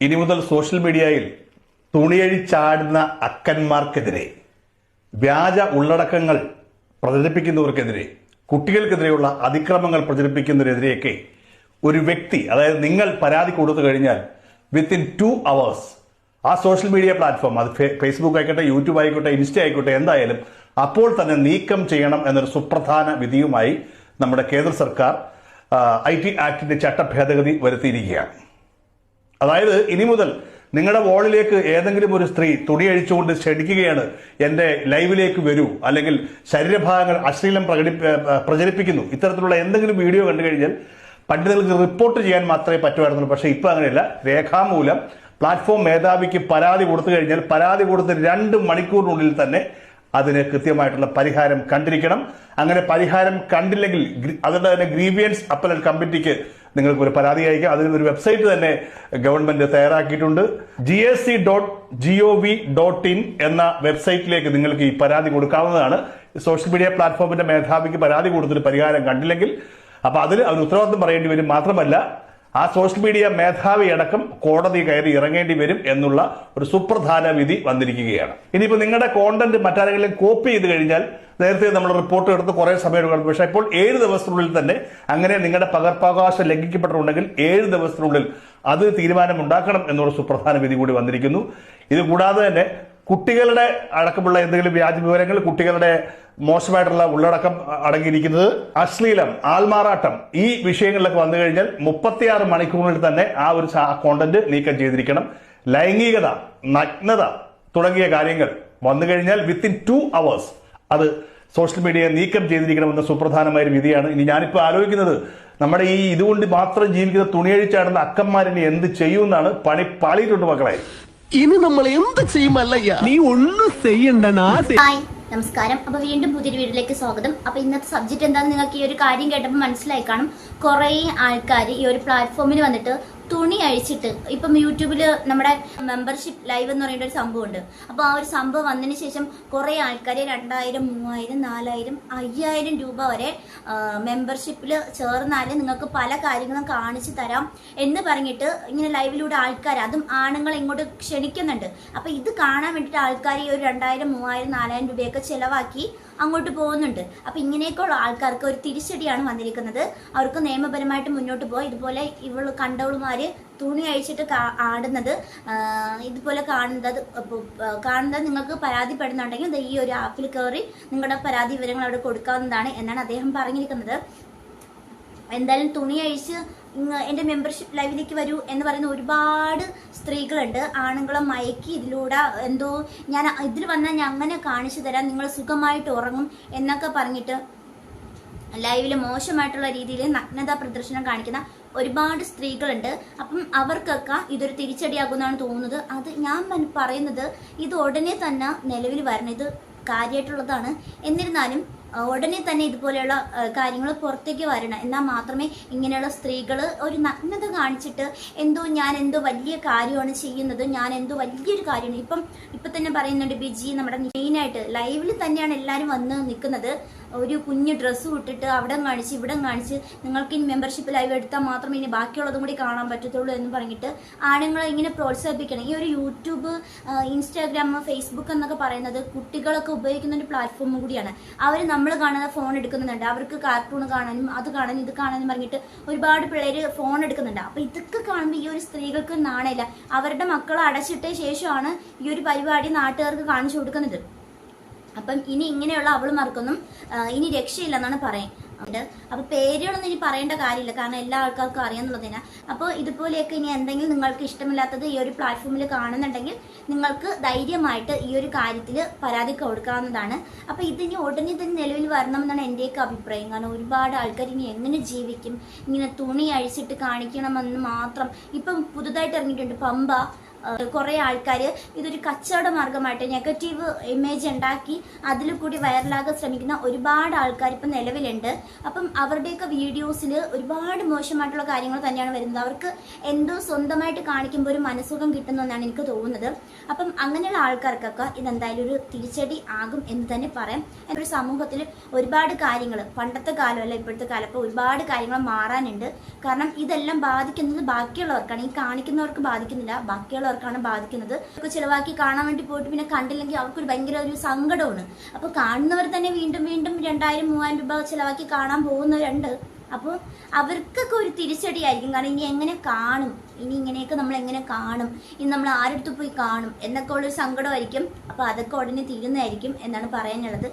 ഇനി മുതൽ സോഷ്യൽ മീഡിയയിൽ തുണിയഴിച്ചാടുന്ന അക്കന്മാർക്കെതിരെ വ്യാജ ഉള്ളടക്കങ്ങൾ പ്രചരിപ്പിക്കുന്നവർക്കെതിരെ കുട്ടികൾക്കെതിരെയുള്ള അതിക്രമങ്ങൾ പ്രചരിപ്പിക്കുന്നതിനെതിരെയൊക്കെ ഒരു വ്യക്തി അതായത് നിങ്ങൾ പരാതി കൊടുത്തു കഴിഞ്ഞാൽ വിത്തിൻ ടു അവേഴ്സ് ആ സോഷ്യൽ മീഡിയ പ്ലാറ്റ്ഫോം അത് ഫേസ്ബുക്ക് ആയിക്കോട്ടെ യൂട്യൂബ് ആയിക്കോട്ടെ ഇൻസ്റ്റ ആയിക്കോട്ടെ എന്തായാലും അപ്പോൾ തന്നെ നീക്കം ചെയ്യണം എന്നൊരു സുപ്രധാന വിധിയുമായി നമ്മുടെ കേന്ദ്ര സർക്കാർ ഐ ടി ആക്ടിന്റെ ചട്ടഭേദഗതി വരുത്തിയിരിക്കുകയാണ്. അതായത് ഇനി മുതൽ നിങ്ങളുടെ വോളിലേക്ക് ഏതെങ്കിലും ഒരു സ്ത്രീ തുണി അഴിച്ചുകൊണ്ട് ക്ഷണിക്കുകയാണ് എന്റെ ലൈവിലേക്ക് വരൂ അല്ലെങ്കിൽ ശരീരഭാഗങ്ങൾ അശ്ലീലം പ്രകടി പ്രചരിപ്പിക്കുന്നു. ഇത്തരത്തിലുള്ള എന്തെങ്കിലും വീഡിയോ കണ്ടു കഴിഞ്ഞാൽ പണ്ഡിതർക്ക് റിപ്പോർട്ട് ചെയ്യാൻ മാത്രമേ പറ്റുമായിരുന്നുള്ളൂ. പക്ഷേ ഇപ്പൊ അങ്ങനെയല്ല. രേഖാമൂലം പ്ലാറ്റ്ഫോം മേധാവിക്ക് പരാതി കൊടുത്തു കഴിഞ്ഞാൽ പരാതി കൊടുത്ത് രണ്ട് മണിക്കൂറിനുള്ളിൽ തന്നെ അതിന് കൃത്യമായിട്ടുള്ള പരിഹാരം കണ്ടിരിക്കണം. അങ്ങനെ പരിഹാരം കണ്ടില്ലെങ്കിൽ അതിന്റെ തന്നെ ഗ്രീവിയൻസ് അപ്പലൽ കമ്മിറ്റിക്ക് നിങ്ങൾക്ക് ഒരു പരാതി അയക്കാം. അതിന് ഒരു വെബ്സൈറ്റ് തന്നെ ഗവൺമെന്റ് തയ്യാറാക്കിയിട്ടുണ്ട്. G S C dot G O V dot in എന്ന വെബ്സൈറ്റിലേക്ക് നിങ്ങൾക്ക് ഈ പരാതി കൊടുക്കാവുന്നതാണ്. സോഷ്യൽ മീഡിയ പ്ലാറ്റ്ഫോമിന്റെ മേധാവിക്ക് പരാതി കൊടുത്തിട്ട് പരിഹാരം കണ്ടില്ലെങ്കിൽ അപ്പൊ അതിൽ അവർ ഉത്തരവാദിത്വം പറയേണ്ടി വരും. മാത്രമല്ല ആ സോഷ്യൽ മീഡിയ മേധാവി അടക്കം കോടതി കയറി ഇറങ്ങേണ്ടി വരും എന്നുള്ള ഒരു സുപ്രധാന വിധി വന്നിരിക്കുകയാണ്. ഇനിയിപ്പോൾ നിങ്ങളുടെ കോണ്ടന്റ് മറ്റാരെങ്കിലും കോപ്പി ചെയ്ത് കഴിഞ്ഞാൽ നേരത്തെ നമ്മൾ റിപ്പോർട്ട് എടുത്ത് കുറേ എടുക്കണം. പക്ഷേ ഇപ്പോൾ ഏഴ് ദിവസത്തിനുള്ളിൽ തന്നെ അങ്ങനെ നിങ്ങളുടെ പകർപ്പവകാശം ലംഘിക്കപ്പെട്ടിട്ടുണ്ടെങ്കിൽ ഏഴ് ദിവസത്തിനുള്ളിൽ അത് തീരുമാനമുണ്ടാക്കണം എന്നുള്ള സുപ്രധാന വിധി കൂടി വന്നിരിക്കുന്നു. ഇത് കൂടാതെ തന്നെ കുട്ടികളുടെ അടക്കമുള്ള എന്തെങ്കിലും വ്യാജ വിവരങ്ങൾ കുട്ടികളുടെ മോശമായിട്ടുള്ള ഉള്ളടക്കം അടങ്ങിയിരിക്കുന്നത് അശ്ലീലം ആൾമാറാട്ടം ഈ വിഷയങ്ങളിലൊക്കെ വന്നു കഴിഞ്ഞാൽ മുപ്പത്തിയാറ് മണിക്കൂറിൽ തന്നെ ആ ഒരു കോണ്ടന്റ് നീക്കം ചെയ്തിരിക്കണം. ലൈംഗികത നഗ്നത തുടങ്ങിയ കാര്യങ്ങൾ വന്നു കഴിഞ്ഞാൽ വിത്തിൻ ടു അവേഴ്സ് അത് സോഷ്യൽ മീഡിയയെ നീക്കം ചെയ്തിരിക്കണമെന്ന സുപ്രധാനമായ ഒരു വിധിയാണ്. ഇനി ഞാനിപ്പോൾ ആലോചിക്കുന്നത് നമ്മുടെ ഈ ഇതുകൊണ്ട് മാത്രം ജീവിക്കുന്ന തുണിയഴിച്ചാടുന്ന അക്കന്മാരിനെ എന്ത് ചെയ്യുമെന്നാണ് പണി പാളിയിട്ടുണ്ട് മക്കളെ. ഇനി നമ്മൾ എന്ത് ചെയ്യുമല്ലയ്യ നീ ഒന്നും ചെയ്യണ്ട ഹായ് നമസ്കാരം. അപ്പൊ വീണ്ടും പുതിയൊരു വീഡിയോയിലേക്ക് സ്വാഗതം. അപ്പൊ ഇന്നത്തെ സബ്ജക്ട് എന്താണെന്ന് നിങ്ങൾക്ക് ഈ ഒരു കാര്യം കേട്ടപ്പോൾ മനസ്സിലായി കാണും. കുറേ ആൾക്കാർ ഈ ഒരു പ്ലാറ്റ്ഫോമിൽ വന്നിട്ട് തുണി അഴിച്ചിട്ട് ഇപ്പം യൂട്യൂബിൽ നമ്മുടെ മെമ്പർഷിപ്പ് ലൈവ് എന്ന് പറയുന്ന ഒരു സംഭവമുണ്ട്. അപ്പോൾ ആ ഒരു സംഭവം വന്നതിന് ശേഷം കുറേ ആൾക്കാർ രണ്ടായിരം മൂവായിരം നാലായിരം അയ്യായിരം രൂപ വരെ മെമ്പർഷിപ്പിൽ ചേർന്നാൽ നിങ്ങൾക്ക് പല കാര്യങ്ങളും കാണിച്ചു തരാം എന്ന് പറഞ്ഞിട്ട് ഇങ്ങനെ ലൈവിലൂടെ ആൾക്കാർ അതും ആണുങ്ങൾ ഇങ്ങോട്ട് ക്ഷണിക്കുന്നുണ്ട്. അപ്പോൾ ഇത് കാണാൻ വേണ്ടിയിട്ട് ആൾക്കാർ ഈ ഒരു രണ്ടായിരം മൂവായിരം നാലായിരം രൂപയൊക്കെ ചിലവാക്കി അങ്ങോട്ട് പോകുന്നുണ്ട്. അപ്പൊ ഇങ്ങനെയൊക്കെയുള്ള ആൾക്കാർക്ക് ഒരു തിരിച്ചടിയാണ് വന്നിരിക്കുന്നത്. അവർക്ക് നിയമപരമായിട്ട് മുന്നോട്ട് പോകാം ഇതുപോലെ ഇവൾ കണ്ടവളുമാര് തുണി അഴിച്ചിട്ട് ആടുന്നത് ഇതുപോലെ കാണുന്നത് കാണുന്നത് നിങ്ങൾക്ക് പരാതിപ്പെടുന്നുണ്ടെങ്കിൽ ഈ ഒരു ആപ്പിൽ കയറി നിങ്ങളുടെ പരാതി വിവരങ്ങൾ അവിടെ കൊടുക്കാവുന്നതാണ് എന്നാണ് അദ്ദേഹം പറഞ്ഞിരിക്കുന്നത്. എന്തായാലും തുണി അഴിച്ച് എന്റെ മെമ്പർഷിപ്പ് ലൈവിലേക്ക് വരൂ എന്ന് പറയുന്ന ഒരുപാട് സ്ത്രീകളുണ്ട്. ആണുങ്ങളെ മയക്കി ഇതിലൂടെ എന്തോ ഞാൻ ഇതിൽ വന്നാൽ ഞാൻ അങ്ങനെ കാണിച്ചു തരാം നിങ്ങൾ സുഖമായിട്ട് ഉറങ്ങും എന്നൊക്കെ പറഞ്ഞിട്ട് ലൈവിൽ മോശമായിട്ടുള്ള രീതിയിൽ നഗ്നതാ പ്രദർശനം കാണിക്കുന്ന ഒരുപാട് സ്ത്രീകളുണ്ട്. അപ്പം അവർക്കൊക്കെ ഇതൊരു തിരിച്ചടിയാകുമെന്നാണ് തോന്നുന്നത്. അത് ഞാൻ പറയുന്നത് ഇത് ഉടനെ തന്നെ നിലവിൽ വരണം. ഇത് കാര്യമായിട്ടുള്ളതാണ് എന്നിരുന്നാലും ഉടനെ തന്നെ ഇതുപോലെയുള്ള കാര്യങ്ങൾ പുറത്തേക്ക് വരണം. എന്നാൽ മാത്രമേ ഇങ്ങനെയുള്ള സ്ത്രീകൾ ഒരു നഗ്നത കാണിച്ചിട്ട് എന്തോ ഞാൻ എന്തോ വലിയ കാര്യമാണ് ചെയ്യുന്നത് ഞാൻ എന്തോ വലിയൊരു കാര്യമാണ്. ഇപ്പം ഇപ്പം തന്നെ പറയുന്നുണ്ട് ബിജി നമ്മുടെ മെയിനായിട്ട് ലൈവിൽ തന്നെയാണ് എല്ലാവരും വന്ന് നിൽക്കുന്നത്. ഒരു കുഞ്ഞു ഡ്രസ്സ് വിട്ടിട്ട് അവിടെ കാണിച്ച് ഇവിടെ കാണിച്ച് നിങ്ങൾക്ക് ഇനി മെമ്പർഷിപ്പ് ലൈവ് എടുത്താൽ മാത്രമേ ഇനി ബാക്കിയുള്ളതും കൂടി കാണാൻ പറ്റത്തുള്ളൂ എന്ന് പറഞ്ഞിട്ട് ആണുങ്ങളെ ഇങ്ങനെ പ്രോത്സാഹിപ്പിക്കണം. ഈ ഒരു യൂട്യൂബ് ഇൻസ്റ്റാഗ്രാം ഫേസ്ബുക്ക് എന്നൊക്കെ പറയുന്നത് കുട്ടികളൊക്കെ ഉപയോഗിക്കുന്ന ഒരു പ്ലാറ്റ്ഫോം കൂടിയാണ്. അവർ നമ്മൾ കാണുന്ന ഫോൺ എടുക്കുന്നുണ്ട്. അവർക്ക് കാർട്ടൂൺ കാണാനും അത് കാണാനും ഇത് കാണാനും പറഞ്ഞിട്ട് ഒരുപാട് പിള്ളേർ ഫോൺ എടുക്കുന്നുണ്ട്. അപ്പോൾ ഇതൊക്കെ കാണുമ്പോൾ ഈ ഒരു സ്ത്രീകൾക്ക് നാണയില്ല അവരുടെ മക്കളെ അടച്ചിട്ട ശേഷമാണ് ഈ ഒരു പരിപാടി നാട്ടുകാർക്ക് കാണിച്ചു കൊടുക്കുന്നത്. അപ്പം ഇനി ഇങ്ങനെയുള്ള അവളുമാർക്കൊന്നും ഇനി രക്ഷയില്ലെന്നാണ് പറയാൻ അപ്പൊ പേരുകളൊന്നും ഇനി പറയേണ്ട കാര്യമില്ല കാരണം എല്ലാ ആൾക്കാർക്കും അറിയാന്നുള്ളതിനാ. അപ്പോൾ ഇതുപോലെയൊക്കെ ഇനി എന്തെങ്കിലും നിങ്ങൾക്ക് ഇഷ്ടമില്ലാത്തത് ഈ ഒരു പ്ലാറ്റ്ഫോമിൽ കാണുന്നുണ്ടെങ്കിൽ നിങ്ങൾക്ക് ധൈര്യമായിട്ട് ഈ ഒരു കാര്യത്തിൽ പരാതി കൊടുക്കാവുന്നതാണ്. അപ്പോൾ ഇതിനി ഉടനെ തന്നെ നിലവിൽ വരണമെന്നാണ് എന്റെയൊക്കെ അഭിപ്രായം. കാരണം ഒരുപാട് ആൾക്കാർ ഇനി എങ്ങനെ ജീവിക്കും? ഇങ്ങനെ തുണി അഴിച്ചിട്ട് കാണിക്കണമെന്ന് മാത്രം. ഇപ്പം പുതുതായിട്ട് ഇറങ്ങിയിട്ടുണ്ട് പമ്പ. കുറെ ആൾക്കാർ ഇതൊരു കച്ചവട മാർഗമായിട്ട് നെഗറ്റീവ് ഇമേജ് ഉണ്ടാക്കി അതിൽ കൂടി വൈറലാകാൻ ശ്രമിക്കുന്ന ഒരുപാട് ആൾക്കാർ ഇപ്പം നിലവിലുണ്ട്. അപ്പം അവരുടെയൊക്കെ വീഡിയോസിൽ ഒരുപാട് മോശമായിട്ടുള്ള കാര്യങ്ങൾ തന്നെയാണ് വരുന്നത്. അവർക്ക് എന്തോ സ്വന്തമായിട്ട് കാണിക്കുമ്പോൾ ഒരു മനസ്സുഖം കിട്ടുന്നതെന്നാണ് എനിക്ക് തോന്നുന്നത്. അപ്പം അങ്ങനെയുള്ള ആൾക്കാർക്കൊക്കെ ഇതെന്തായാലും ഒരു തിരിച്ചടി ആകും എന്ന് തന്നെ പറയാം. ഒരു സമൂഹത്തിൽ ഒരുപാട് കാര്യങ്ങൾ പണ്ടത്തെ കാലമല്ല ഇപ്പോഴത്തെ കാലം ഇപ്പോൾ ഒരുപാട് കാര്യങ്ങൾ മാറാനുണ്ട്. കാരണം ഇതെല്ലാം ബാധിക്കുന്നത് ബാക്കിയുള്ളവർക്കാണ്. ഈ കാണിക്കുന്നവർക്ക് ബാധിക്കുന്നില്ല ബാക്കിയുള്ളവർക്കാണ് ബാധിക്കുന്നത്. ഒക്കെ ചിലവാക്കി കാണാൻ വേണ്ടി പോയിട്ട് പിന്നെ കണ്ടില്ലെങ്കിൽ അവർക്കൊരു ഭയങ്കര ഒരു സങ്കടമാണ്. അപ്പോൾ കാണുന്നവർ തന്നെ വീണ്ടും വീണ്ടും രണ്ടായിരം മൂവായിരം രൂപ ചിലവാക്കി കാണാൻ പോകുന്നവരുണ്ട്. അപ്പോൾ അവർക്കൊക്കെ ഒരു തിരിച്ചടിയായിരിക്കും. കാരണം ഇനി എങ്ങനെ കാണും? ഇനി ഇങ്ങനെയൊക്കെ നമ്മൾ എങ്ങനെ കാണും? ഇനി നമ്മൾ ആരെടുത്ത് പോയി കാണും? എന്നൊക്കെ ഉള്ളൊരു സങ്കടമായിരിക്കും. അപ്പോൾ അതൊക്കെ ഉടനെ തീരുന്നതായിരിക്കും എന്നാണ് പറയാനുള്ളത്.